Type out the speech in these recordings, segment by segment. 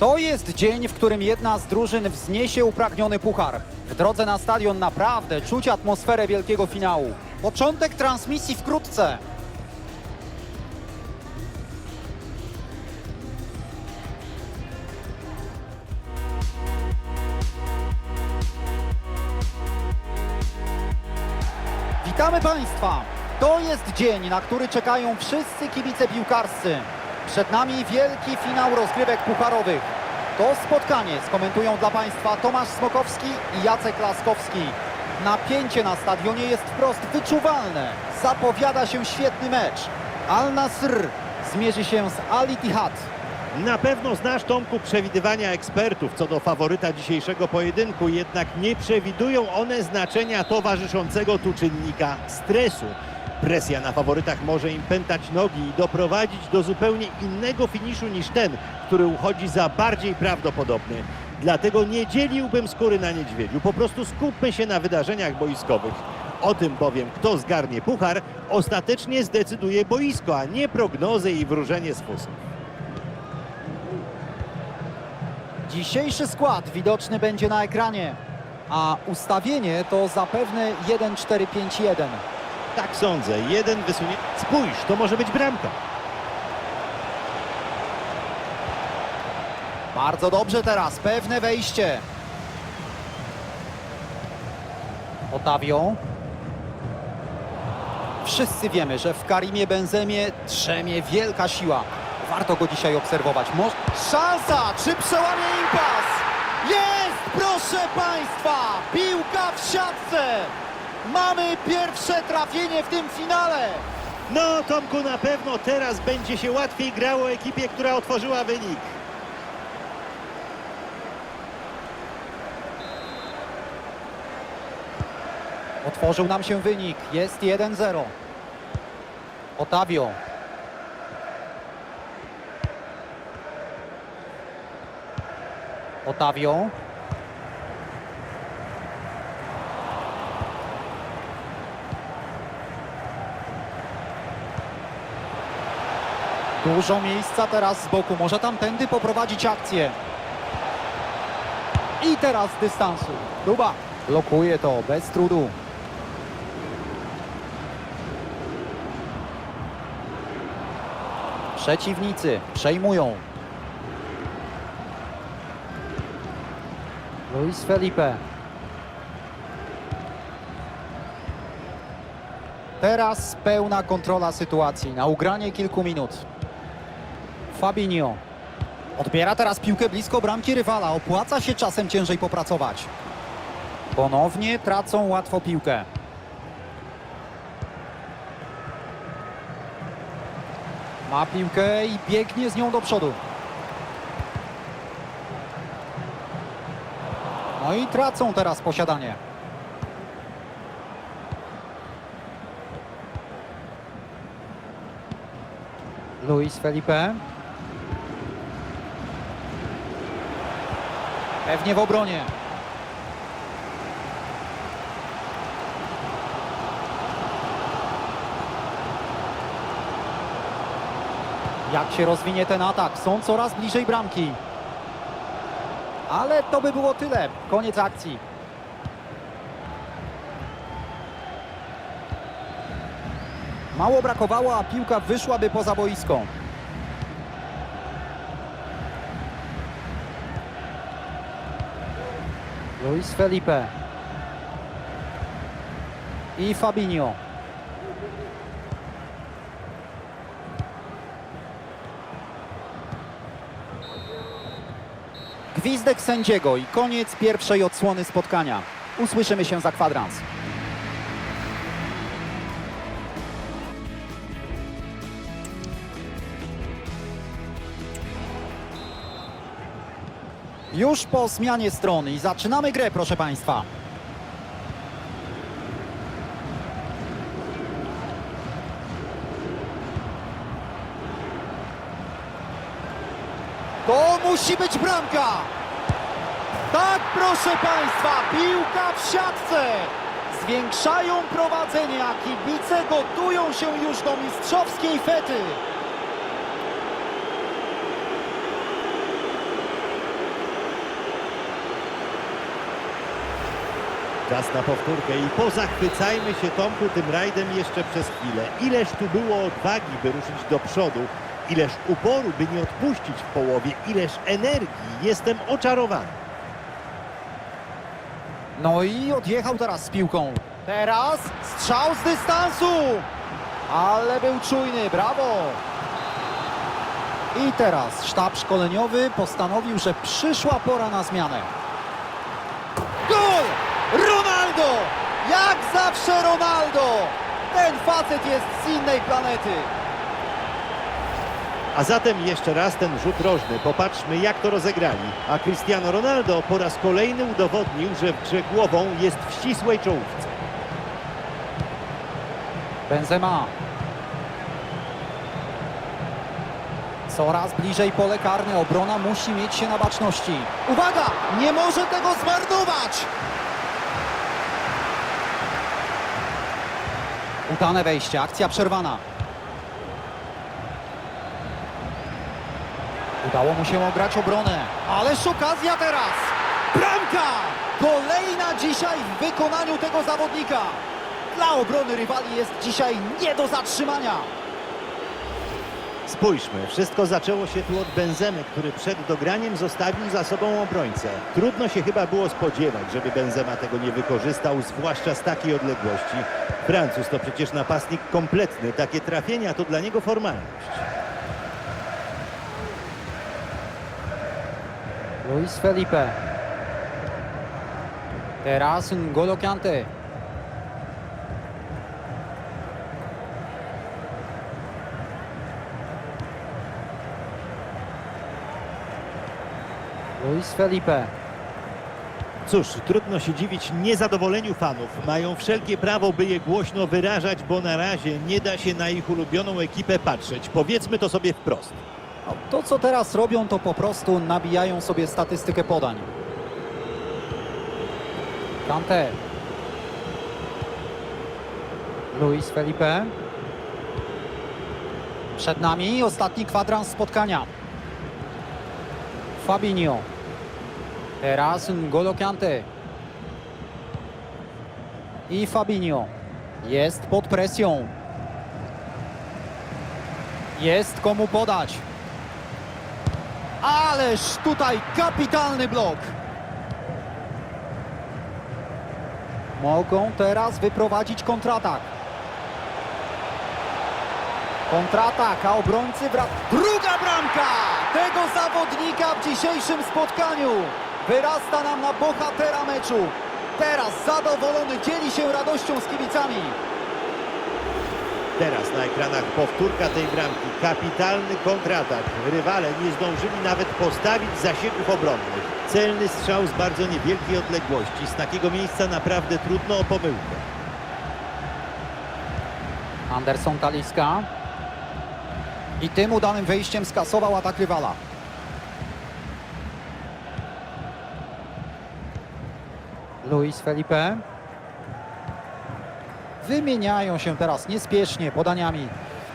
To jest dzień, w którym jedna z drużyn wzniesie upragniony puchar. W drodze na stadion naprawdę czuć atmosferę wielkiego finału. Początek transmisji wkrótce. Witamy Państwa! To jest dzień, na który czekają wszyscy kibice piłkarscy. Przed nami wielki finał rozgrywek pucharowych. To spotkanie skomentują dla Państwa Tomasz Smokowski i Jacek Laskowski. Napięcie na stadionie jest wprost wyczuwalne. Zapowiada się świetny mecz. Al Nasr zmierzy się z Al Ittihad. Na pewno znasz, Tomku, przewidywania ekspertów co do faworyta dzisiejszego pojedynku, jednak nie przewidują one znaczenia towarzyszącego tu czynnika stresu. Presja na faworytach może im pętać nogi i doprowadzić do zupełnie innego finiszu niż ten, który uchodzi za bardziej prawdopodobny. Dlatego nie dzieliłbym skóry na niedźwiedziu, po prostu skupmy się na wydarzeniach boiskowych. O tym bowiem, kto zgarnie puchar, ostatecznie zdecyduje boisko, a nie prognozy i wróżenie z fusów. Dzisiejszy skład widoczny będzie na ekranie, a ustawienie to zapewne 1-4-5-1. Tak sądzę. Jeden wysunie. Spójrz, to może być bramka. Bardzo dobrze teraz, pewne wejście. Otavio. Wszyscy wiemy, że w Karimie Benzemie drzemie wielka siła. Warto go dzisiaj obserwować. Mo Szansa! Czy przełamie impas? Jest! Proszę Państwa! Piłka w siatce! Mamy pierwsze trafienie w tym finale! No, Tomku, na pewno teraz będzie się łatwiej grało ekipie, która otworzyła wynik. Otworzył nam się wynik. Jest 1-0. Otavio. Otavio. Dużo miejsca teraz z boku. Może tamtędy poprowadzić akcję. I teraz z dystansu. Duba blokuje to bez trudu. Przeciwnicy przejmują. Luis Felipe. Teraz pełna kontrola sytuacji na ugranie kilku minut. Fabinho. Odbiera teraz piłkę blisko bramki rywala. Opłaca się czasem ciężej popracować. Ponownie tracą łatwo piłkę. Ma piłkę i biegnie z nią do przodu. No i tracą teraz posiadanie. Luis Felipe. Pewnie w obronie. Jak się rozwinie ten atak? Są coraz bliżej bramki. Ale to by było tyle. Koniec akcji. Mało brakowało, a piłka wyszłaby poza boisko. Luis Felipe. I Fabinho. Gwizdek sędziego i koniec pierwszej odsłony spotkania. Usłyszymy się za kwadrans. Już po zmianie strony i zaczynamy grę, proszę Państwa. To musi być bramka! Tak, proszę Państwa, piłka w siatce! Zwiększają prowadzenie, a kibice gotują się już do mistrzowskiej fety. Czas na powtórkę i pozachwycajmy się Tomku tym rajdem jeszcze przez chwilę. Ileż tu było odwagi, by ruszyć do przodu, ileż uporu, by nie odpuścić w połowie, ileż energii. Jestem oczarowany. No i odjechał teraz z piłką. Teraz strzał z dystansu. Ale był czujny, brawo. I teraz sztab szkoleniowy postanowił, że przyszła pora na zmianę. Gol! Ronaldo! Jak zawsze Ronaldo! Ten facet jest z innej planety. A zatem jeszcze raz ten rzut rożny. Popatrzmy jak to rozegrali. A Cristiano Ronaldo po raz kolejny udowodnił, że w grze głową jest w ścisłej czołówce. Benzema. Coraz bliżej pole karne. Obrona musi mieć się na baczności. Uwaga! Nie może tego zmarnować! Udane wejście. Akcja przerwana. Udało mu się ograć obronę. Ależ okazja teraz! Bramka! Kolejna dzisiaj w wykonaniu tego zawodnika. Dla obrony rywali jest dzisiaj nie do zatrzymania. Spójrzmy, wszystko zaczęło się tu od Benzemy, który przed dograniem zostawił za sobą obrońcę. Trudno się chyba było spodziewać, żeby Benzema tego nie wykorzystał, zwłaszcza z takiej odległości. Francuz to przecież napastnik kompletny, takie trafienia to dla niego formalność. Luis Felipe. Teraz N'Golo Kante. Luis Felipe. Cóż, trudno się dziwić niezadowoleniu fanów. Mają wszelkie prawo, by je głośno wyrażać, bo na razie nie da się na ich ulubioną ekipę patrzeć. Powiedzmy to sobie wprost. No, to, co teraz robią, to po prostu nabijają sobie statystykę podań. Kante. Luis Felipe. Przed nami ostatni kwadrans spotkania. Fabinho. Teraz N'Golo Kante. I Fabinho. Jest pod presją. Jest komu podać. Ależ tutaj kapitalny blok. Mogą teraz wyprowadzić kontratak. Kontratak, a obrońcy brak. Druga bramka tego zawodnika w dzisiejszym spotkaniu. Wyrasta nam na bohatera meczu. Teraz zadowolony dzieli się radością z kibicami. Teraz na ekranach powtórka tej bramki. Kapitalny kontratak. Rywale nie zdążyli nawet postawić zasieków obronnych. Celny strzał z bardzo niewielkiej odległości. Z takiego miejsca naprawdę trudno o pomyłkę. Anderson Taliska. I tym udanym wejściem skasował atak rywala. Luis Felipe. Wymieniają się teraz niespiesznie podaniami.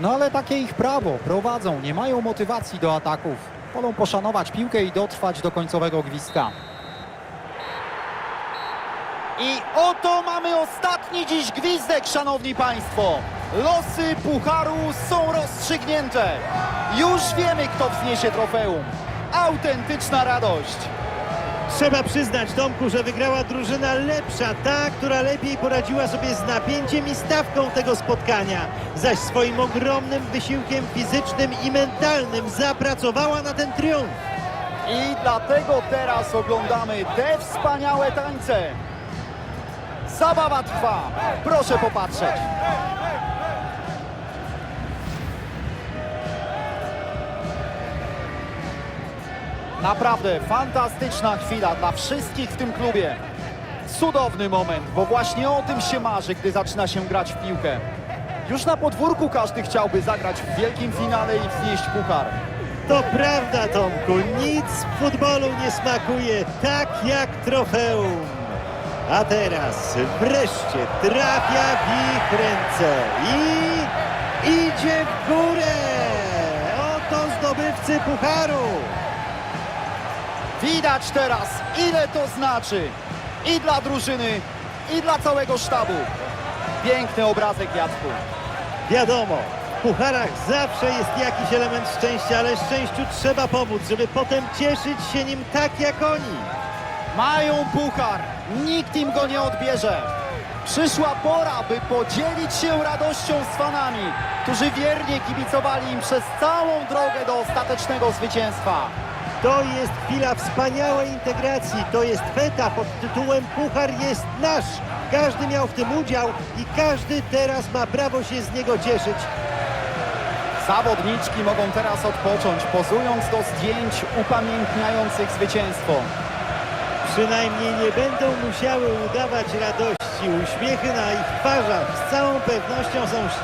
No ale takie ich prawo. Prowadzą, nie mają motywacji do ataków. Wolą poszanować piłkę i dotrwać do końcowego gwizdka. I oto mamy ostatni dziś gwizdek, szanowni państwo. Losy pucharu są rozstrzygnięte. Już wiemy, kto wzniesie trofeum. Autentyczna radość. Trzeba przyznać, Tomku, że wygrała drużyna lepsza, ta, która lepiej poradziła sobie z napięciem i stawką tego spotkania, zaś swoim ogromnym wysiłkiem fizycznym i mentalnym zapracowała na ten triumf. I dlatego teraz oglądamy te wspaniałe tańce. Zabawa trwa. Proszę popatrzeć. Naprawdę fantastyczna chwila dla wszystkich w tym klubie. Cudowny moment, bo właśnie o tym się marzy, gdy zaczyna się grać w piłkę. Już na podwórku każdy chciałby zagrać w wielkim finale i wznieść puchar. To prawda, Tomku, nic w futbolu nie smakuje tak jak trofeum. A teraz wreszcie trafia w ich ręce i idzie w górę. Oto zdobywcy pucharu. Widać teraz, ile to znaczy i dla drużyny, i dla całego sztabu. Piękny obrazek, Jacku. Wiadomo, w pucharach zawsze jest jakiś element szczęścia, ale szczęściu trzeba pomóc, żeby potem cieszyć się nim tak jak oni. Mają puchar, nikt im go nie odbierze. Przyszła pora, by podzielić się radością z fanami, którzy wiernie kibicowali im przez całą drogę do ostatecznego zwycięstwa. To jest chwila wspaniałej integracji, to jest feta pod tytułem Puchar jest nasz. Każdy miał w tym udział i każdy teraz ma prawo się z niego cieszyć. Zawodniczki mogą teraz odpocząć, pozując do zdjęć upamiętniających zwycięstwo. Przynajmniej nie będą musiały udawać radości. Uśmiechy na ich twarzach z całą pewnością są szczere.